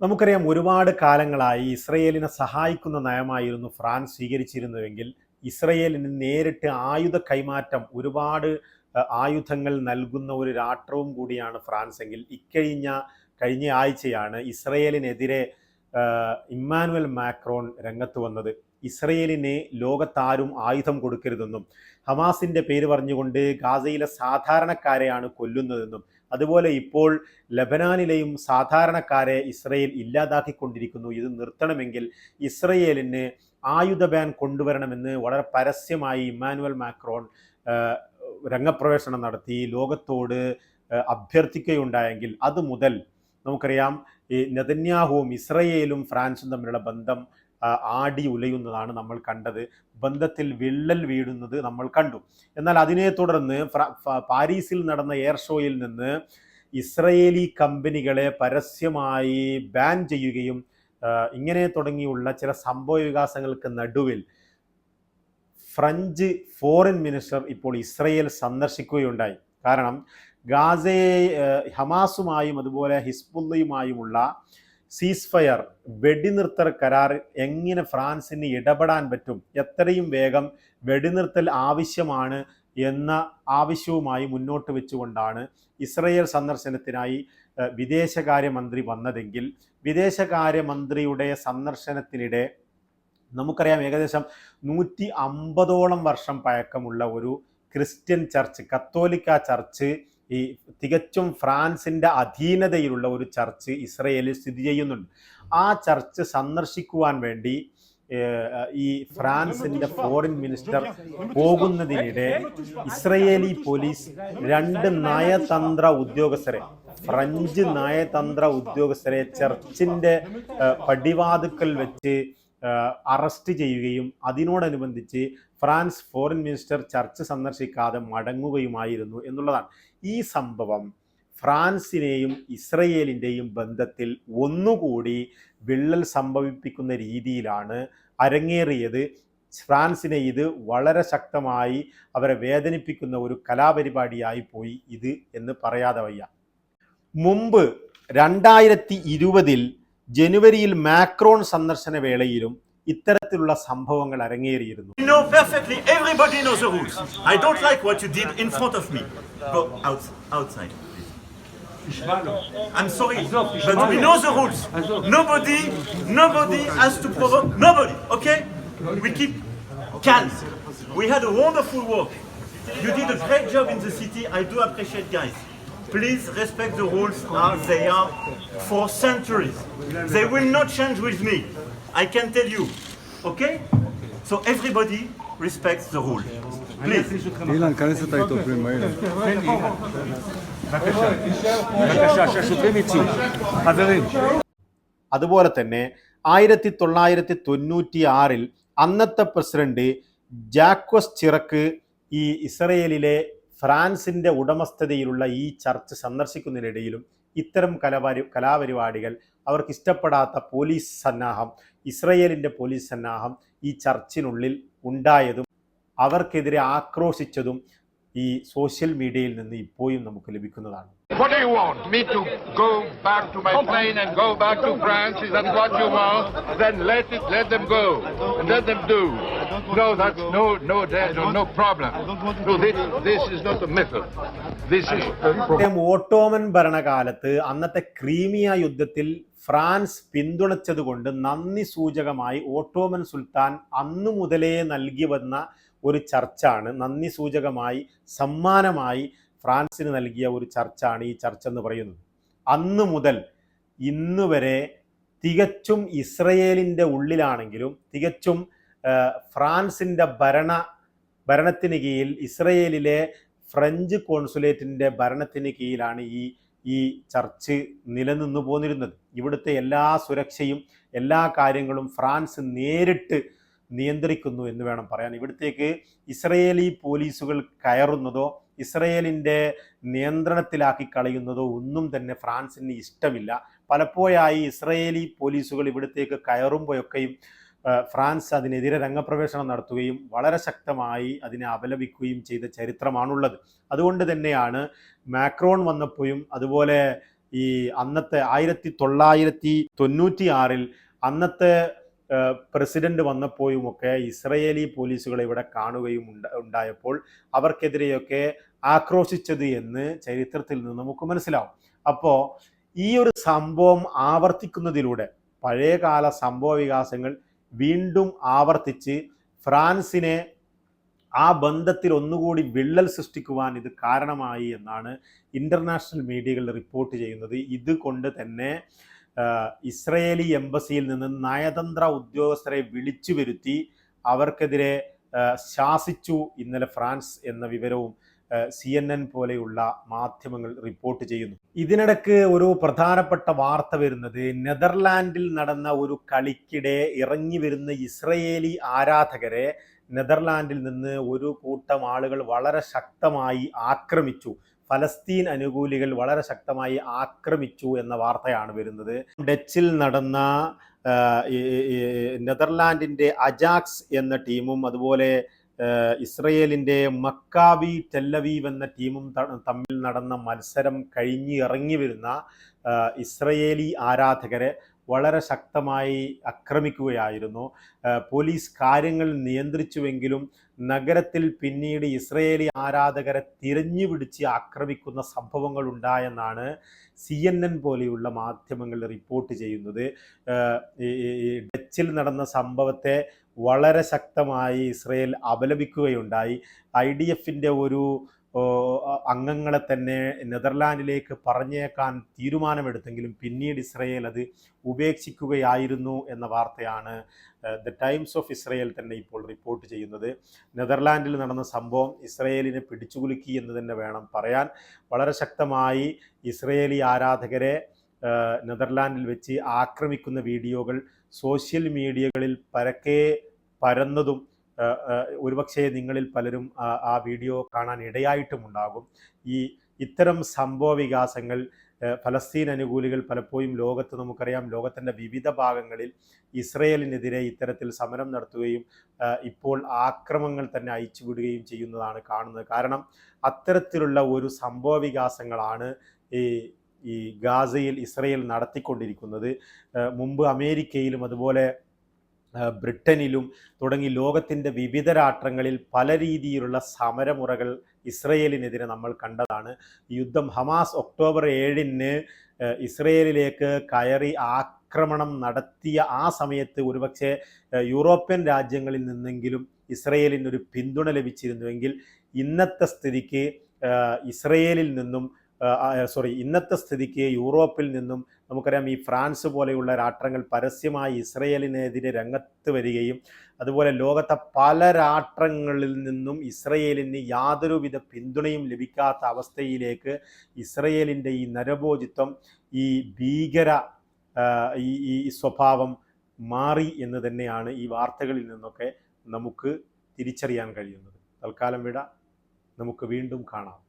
നമുക്കറിയാം ഒരുപാട് കാലങ്ങളായി ഇസ്രയേലിനെ സഹായിക്കുന്ന നയമായിരുന്നു ഫ്രാൻസ് സ്വീകരിച്ചിരുന്നുവെങ്കിൽ ഇസ്രയേലിന് നേരിട്ട് ആയുധ കൈമാറ്റം ഒരുപാട് ആയുധങ്ങൾ നൽകുന്ന ഒരു രാഷ്ട്രവും കൂടിയാണ് ഫ്രാൻസ് എങ്കിൽ ഇക്കഴിഞ്ഞ കഴിഞ്ഞ ആഴ്ചയാണ് ഇസ്രയേലിനെതിരെ ഇമ്മാനുവൽ മാക്രോൺ രംഗത്ത് വന്നത്. ഇസ്രയേലിനെ ലോകത്താരും ആയുധം കൊടുക്കരുതെന്നും ഹമാസിന്റെ പേര് പറഞ്ഞുകൊണ്ട് ഗാസയിലെ സാധാരണക്കാരെയാണ് കൊല്ലുന്നതെന്നും അതുപോലെ ഇപ്പോൾ ലബനാനിലെയും സാധാരണക്കാരെ ഇസ്രയേൽ ഇല്ലാതാക്കിക്കൊണ്ടിരിക്കുന്നു. ഇത് നിർത്തണമെങ്കിൽ ഇസ്രയേലിന് ആയുധ ബാൻ കൊണ്ടുവരണമെന്ന് വളരെ പരസ്യമായി ഇമ്മാനുവൽ മാക്രോൺ രംഗപ്രവേശനം നടത്തി ലോകത്തോട് അഭ്യർത്ഥിക്കുകയുണ്ടായെങ്കിൽ അത് മുതൽ നമുക്കറിയാം ഈ നെതന്യാഹുവും ഇസ്രയേലും ഫ്രാൻസും തമ്മിലുള്ള ബന്ധം ആടി ഉലയുന്നതാണ് നമ്മൾ കണ്ടത്. ബന്ധത്തിൽ വിള്ളൽ വീഴുന്നത് നമ്മൾ കണ്ടു. എന്നാൽ അതിനെ തുടർന്ന് പാരീസിൽ നടന്ന എയർ ഷോയിൽ നിന്ന് ഇസ്രയേലി കമ്പനികളെ പരസ്യമായി ബാൻ ചെയ്യുകയും ഇങ്ങനെ തുടങ്ങിയുള്ള ചില സംഭവ വികാസങ്ങൾക്ക് നടുവിൽ ഫ്രഞ്ച് ഫോറിൻ മിനിസ്റ്റർ ഇപ്പോൾ ഇസ്രയേൽ സന്ദർശിക്കുകയുണ്ടായി. കാരണം ഗാസയെ ഹമാസുമായും അതുപോലെ ഹിസ്ബുള്ളയുമായുമുള്ള സീസ്ഫയർ വെടിനിർത്തൽ കരാർ എങ്ങനെ ഫ്രാൻസിന് ഇടപെടാൻ പറ്റും എത്രയും വേഗം വെടിനിർത്തൽ ആവശ്യമാണ് എന്ന ആവശ്യവുമായി മുന്നോട്ട് വെച്ചുകൊണ്ടാണ് ഇസ്രയേൽ സന്ദർശനത്തിനായി വിദേശകാര്യമന്ത്രി വന്നതെങ്കിൽ വിദേശകാര്യമന്ത്രിയുടെ സന്ദർശനത്തിനിടെ നമുക്കറിയാം ഏകദേശം നൂറ്റി അമ്പതോളം വർഷം പഴക്കമുള്ള ഒരു ക്രിസ്ത്യൻ ചർച്ച് കത്തോലിക്ക ചർച്ച് ഈ തികച്ചും ഫ്രാൻസിന്റെ അധീനതയിലുള്ള ഒരു ചർച്ച് ഇസ്രയേലിൽ സ്ഥിതി ചെയ്യുന്നുണ്ട്. ആ ചർച്ച് സന്ദർശിക്കുവാൻ വേണ്ടി ഈ ഫ്രാൻസിന്റെ ഫോറിൻ മിനിസ്റ്റർ പോകുന്നതിനിടെ ഇസ്രയേലി പോലീസ് രണ്ട് നയതന്ത്ര ഉദ്യോഗസ്ഥരെ ഫ്രഞ്ച് നയതന്ത്ര ഉദ്യോഗസ്ഥരെ ചർച്ചിന്റെ പടിവാതുക്കൽ വെച്ച് അറസ്റ്റ് ചെയ്യുകയും അതിനോടനുബന്ധിച്ച് ഫ്രാൻസ് ഫോറിൻ മിനിസ്റ്റർ ചർച്ച് സന്ദർശിക്കാതെ മടങ്ങുകയുമായിരുന്നു എന്നുള്ളതാണ്. ഈ സംഭവം ഫ്രാൻസിനെയും ഇസ്രയേലിന്റെയും ബന്ധത്തിൽ ഒന്നുകൂടി വിള്ളൽ സംഭവിപ്പിക്കുന്ന രീതിയിലാണ് അരങ്ങേറിയത്. ഫ്രാൻസിനെ ഇത് വളരെ ശക്തമായി അവരെ വേദനിപ്പിക്കുന്ന ഒരു കലാപരിപാടിയായി പോയി ഇത് എന്ന് പറയാതെ വയ്യ. മുമ്പ് രണ്ടായിരത്തി ഇരുപതിൽ ജനുവരിയിൽ മാക്രോൺ സന്ദർശന വേളയിലും ഇത്തരത്തിലുള്ള സംഭവങ്ങൾ അരങ്ങേറിയിരുന്നു You know perfectly, everybody knows the rules. I don't like what you did in front of me. Go out, outside, please. I'm sorry, but we know the rules. Nobody, nobody has to provoke, nobody, okay? We keep calm. We had a wonderful work. You did a great job in the city. I do appreciate, guys. Please respect the rules as they are for centuries. They will not change with me. I can tell you. Okay? So everybody respects the rule. Please. אילן, כנס את האתיופים האלה. בבקשה, שהשוטרים יצאו. חברים. അതുപോലെ തന്നെ ആയിരത്തി തൊള്ളായിരത്തി തൊണ്ണൂറ്റി ആറിൽ അന്നത്തെ president Jacques ചിറക്ക് ഈ ഇസ്രയേലിലെ ഫ്രാൻസിന്റെ ഉടമസ്ഥതയിലുള്ള ഈ ചർച്ച് സന്ദർശിക്കുന്നതിനിടയിലും ഇത്തരം കലാപരി കലാപരിപാടികൾ അവർക്ക് ഇഷ്ടപ്പെടാത്ത പോലീസ് സന്നാഹം ഇസ്രയേലിന്റെ പോലീസ് സന്നാഹം ഈ ചർച്ചിനുള്ളിൽ ഉണ്ടായതും അവർക്കെതിരെ ആക്രോശിച്ചതും ഈ സോഷ്യൽ മീഡിയയിൽ നിന്ന് ഇപ്പോഴും നമുക്ക് ലഭിക്കുന്നതാണ് What do you want? Me to go back to my plane and go back to France? Is that what you want? Then let it, let them go, and let them do. No, that's no, no, no, no problem. No, this, this is not a method. This is Ottoman ഭരണകാലത്ത് അന്നത്തെ Crimea യുദ്ധത്തിൽ France പിന്തുണച്ചതുകൊണ്ട് നന്ദി സൂചകമായി Ottoman സുൽത്താൻ അന്നു മുതലേ നൽകി വന്ന ഒരു ചർച്ചാണ്. നന്ദി സൂചകമായി സമ്മാനമായി ഫ്രാൻസിന് നൽകിയ ഒരു ചർച്ചാണ് ഈ ചർച്ച എന്ന് പറയുന്നത്. അന്ന് മുതൽ ഇന്ന് വരെ തികച്ചും ഇസ്രയേലിന്റെ ഉള്ളിലാണെങ്കിലും തികച്ചും ഫ്രാൻസിന്റെ ഭരണ ഭരണത്തിന് കീഴിൽ ഇസ്രയേലിലെ ഫ്രഞ്ച് കോൺസുലേറ്റിന്റെ ഭരണത്തിന് കീഴിലാണ് ഈ ഈ ചർച്ച് നിലനിന്നു പോന്നിരുന്നത്. ഇവിടുത്തെ എല്ലാ സുരക്ഷയും എല്ലാ കാര്യങ്ങളും ഫ്രാൻസ് നേരിട്ട് നിയന്ത്രിക്കുന്നു എന്ന് വേണം പറയാൻ. ഇവിടത്തേക്ക് ഇസ്രയേലി പോലീസുകൾ കയറുന്നതോ ഇസ്രയേലിന്റെ നിയന്ത്രണത്തിലാക്കി കളയുന്നതോ ഒന്നും തന്നെ ഫ്രാൻസിന് ഇഷ്ടമില്ല. പലപ്പോഴായി ഇസ്രയേലി പോലീസുകൾ ഇവിടത്തേക്ക് കയറുമ്പോഴൊക്കെയും ഫ്രാൻസ് അതിനെതിരെ രംഗപ്രവേശനം നടത്തുകയും വളരെ ശക്തമായി അതിനെ അപലപിക്കുകയും ചെയ്ത ചരിത്രമാണുള്ളത്. അതുകൊണ്ട് തന്നെയാണ് മാക്രോൺ വന്നപ്പോഴും അതുപോലെ ഈ അന്നത്തെ ആയിരത്തി തൊള്ളായിരത്തി തൊണ്ണൂറ്റി ആറിൽ അന്നത്തെ പ്രസിഡന്റ് വന്നപ്പോഴുമൊക്കെ ഇസ്രയേലി പോലീസുകൾ ഇവിടെ കാണുകയും ഉണ്ട- ഉണ്ടായപ്പോൾ അവർക്കെതിരെയൊക്കെ ആക്രോശിച്ചത് എന്ന് ചരിത്രത്തിൽ നിന്ന് നമുക്ക് മനസ്സിലാവും. അപ്പോൾ ഈ ഒരു സംഭവം ആവർത്തിക്കുന്നതിലൂടെ പഴയകാല സംഭവ വികാസങ്ങൾ വീണ്ടും ആവർത്തിച്ച് ഫ്രാൻസിനെ ആ ബന്ധത്തിൽ ഒന്നുകൂടി വിള്ളൽ സൃഷ്ടിക്കുവാൻ ഇത് കാരണമായി എന്നാണ് ഇന്റർനാഷണൽ മീഡിയകൾ റിപ്പോർട്ട് ചെയ്യുന്നത്. ഇതുകൊണ്ട് തന്നെ ഇസ്രയേലി എംബസിയിൽ നിന്ന് നയതന്ത്ര ഉദ്യോഗസ്ഥരെ വിളിച്ചു വരുത്തി അവർക്കെതിരെ ശാസിച്ചു ഇന്നലെ ഫ്രാൻസ് എന്ന വിവരവും സി എൻ എൻ പോലെയുള്ള മാധ്യമങ്ങൾ റിപ്പോർട്ട് ചെയ്യുന്നു. ഇതിനിടക്ക് ഒരു പ്രധാനപ്പെട്ട വാർത്ത വരുന്നത് നെതർലാൻഡിൽ നടന്ന ഒരു കളിക്കിടെ ഇറങ്ങി വരുന്ന ഇസ്രയേലി ആരാധകരെ നെതർലാൻഡിൽ നിന്ന് ഒരു കൂട്ടം ആളുകൾ വളരെ ശക്തമായി ആക്രമിച്ചു. ഫലസ്തീൻ അനുകൂലികൾ വളരെ ശക്തമായി ആക്രമിച്ചു എന്ന വാർത്തയാണ് വരുന്നത്. ഡച്ചിൽ നടന്ന നെതർലാൻഡിന്റെ അജാക്സ് എന്ന ടീമും അതുപോലെ ഇസ്രയേലിന്റെ മക്കാബി ടെല്ലവീവ് എന്ന ടീമും തമ്മിൽ നടന്ന മത്സരം കഴിഞ്ഞിറങ്ങി വരുന്ന ഇസ്രയേലി ആരാധകരെ വളരെ ശക്തമായി ആക്രമിക്കുകയായിരുന്നു. പോലീസ് കാര്യങ്ങൾ നിയന്ത്രിച്ചുവെങ്കിലും നഗരത്തിൽ പിന്നീട് ഇസ്രയേലി ആരാധകരെ തിരഞ്ഞു പിടിച്ച് ആക്രമിക്കുന്ന സംഭവങ്ങൾ ഉണ്ടായെന്നാണ് സി എൻ എൻ പോലെയുള്ള മാധ്യമങ്ങൾ റിപ്പോർട്ട് ചെയ്യുന്നത്. ഡച്ചിൽ നടന്ന സംഭവത്തെ വളരെ ശക്തമായി ഇസ്രയേൽ അപലപിക്കുകയുണ്ടായി. ഐ ഡി എഫിന്റെ ഒരു അംഗങ്ങളെ തന്നെ നെതർലാൻഡിലേക്ക് പറഞ്ഞേക്കാൻ തീരുമാനമെടുത്തെങ്കിലും പിന്നീട് ഇസ്രയേൽ അത് ഉപേക്ഷിക്കുകയായിരുന്നു എന്ന വാർത്തയാണ് ദ ടൈംസ് ഓഫ് ഇസ്രയേൽ തന്നെ ഇപ്പോൾ റിപ്പോർട്ട് ചെയ്യുന്നത്. നെതർലാൻഡിൽ നടന്ന സംഭവം ഇസ്രയേലിനെ പിടിച്ചുകുലുക്കി എന്ന് തന്നെ വേണം പറയാൻ. വളരെ ശക്തമായി ഇസ്രയേലി ആരാധകരെ നെതർലാൻഡിൽ വെച്ച് ആക്രമിക്കുന്ന വീഡിയോകൾ സോഷ്യൽ മീഡിയകളിൽ പരക്കെ പരന്നതും ഒരുപക്ഷെ നിങ്ങളിൽ പലരും ആ വീഡിയോ കാണാൻ ഇടയായിട്ടുമുണ്ടാകും. ഈ ഇത്തരം സംഭവ വികാസങ്ങൾ ഫലസ്തീൻ അനുകൂലികൾ പലപ്പോഴും ലോകത്ത് നമുക്കറിയാം ലോകത്തിന്റെ വിവിധ ഭാഗങ്ങളിൽ ഇസ്രയേലിനെതിരെ ഇത്തരത്തിൽ സമരം നടത്തുകയും ഇപ്പോൾ ആക്രമങ്ങൾ തന്നെ അയച്ചുവിടുകയും ചെയ്യുന്നതാണ് കാണുന്നത്. കാരണം അത്തരത്തിലുള്ള ഒരു സംഭവ വികാസങ്ങളാണ് ഈ ഈ ഗാസയിൽ ഇസ്രയേൽ നടത്തിക്കൊണ്ടിരിക്കുന്നത്. മുമ്പ് അമേരിക്കയിലും അതുപോലെ ബ്രിട്ടനിലും തുടങ്ങി ലോകത്തിന്റെ വിവിധ രാഷ്ട്രങ്ങളിൽ പല രീതിയിലുള്ള സമരമുറകൾ ഇസ്രയേലിനെതിരെ നമ്മൾ കണ്ടതാണ്. യുദ്ധം ഹമാസ് ഒക്ടോബർ ഏഴിന് ഇസ്രയേലിലേക്ക് കയറി ആക്രമണം നടത്തിയ ആ സമയത്ത് ഒരുപക്ഷെ യൂറോപ്യൻ രാജ്യങ്ങളിൽ നിന്നെങ്കിലും ഇസ്രയേലിന് ഒരു പിന്തുണ ലഭിച്ചിരുന്നുവെങ്കിൽ ഇന്നത്തെ സ്ഥിതിക്ക് ഇസ്രയേലിൽ നിന്നും സോറി ഇന്നത്തെ സ്ഥിതിക്ക് യൂറോപ്പിൽ നിന്നും നമുക്കറിയാം ഈ ഫ്രാൻസ് പോലെയുള്ള രാഷ്ട്രങ്ങൾ പരസ്യമായി ഇസ്രയേലിനെതിരെ രംഗത്ത് വരികയും അതുപോലെ ലോകത്തെ പല രാഷ്ട്രങ്ങളിൽ നിന്നും ഇസ്രയേലിന് യാതൊരുവിധ പിന്തുണയും ലഭിക്കാത്ത അവസ്ഥയിലേക്ക് ഇസ്രയേലിന്റെ ഈ നരഭോജിത്വം ഈ ഭീകര ഈ ഈ സ്വഭാവം മാറി എന്ന് തന്നെയാണ് ഈ വാർത്തകളിൽ നിന്നൊക്കെ നമുക്ക് തിരിച്ചറിയാൻ കഴിയുന്നത്. തൽക്കാലം വിട. നമുക്ക് വീണ്ടും കാണാം.